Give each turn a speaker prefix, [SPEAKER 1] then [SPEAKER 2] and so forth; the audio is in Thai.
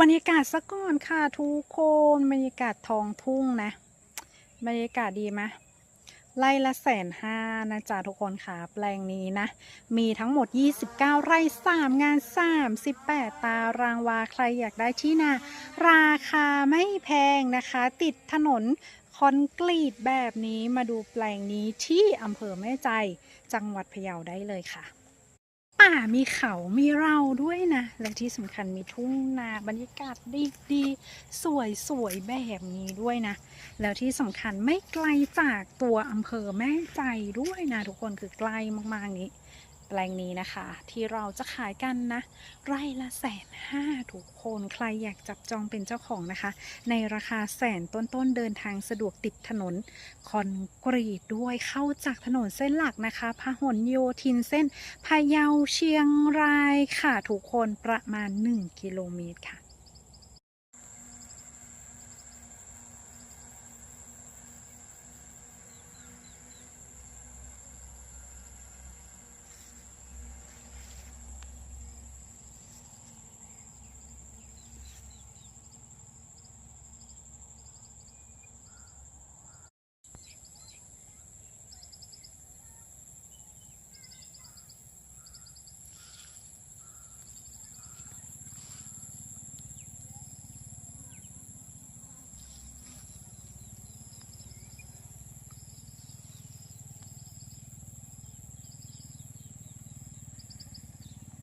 [SPEAKER 1] บรรยากาศซะก่อนค่ะทุกคนบรรยากาศทองทุ่งนะ บรรยากาศดีไหมไร่ละแสนห้านะจ๊ะทุกคนค่ะ แปลงนี้นะ มีทั้งหมด 29 ไร่3งาน 38 ตารางวาใครอยากได้ที่นา ราคาไม่แพงนะคะ ติดถนนคอนกรีตแบบนี้มาดูแปลงนี้ที่อำเภอแม่ใจจังหวัดพะเยาได้เลยค่ะ ป่ามีเขามีเราด้วยนะ และที่สำคัญมีทุ่งนาบรรยากาศดีดีสวยสวยแบบนี้ด้วยนะ แล้วที่สำคัญไม่ไกลจากตัวอำเภอแม่ใจด้วยนะ ทุกคนคือใกล้มากๆนี้ ลงนี้นะคะ ที่เราจะขายกันนะ ไร่ละแสนห้าทุกคนใครอยากจับจองเป็นเจ้าของนะคะ ในราคาแสนต้นๆเดินทางสะดวกติดถนนคอนกรีตด้วยเข้าจากถนนเส้นหลักนะคะพหลโยธินเส้นพะเยาเชียงรายค่ะทุกคนประมาณ 1 กิโลเมตรค่ะ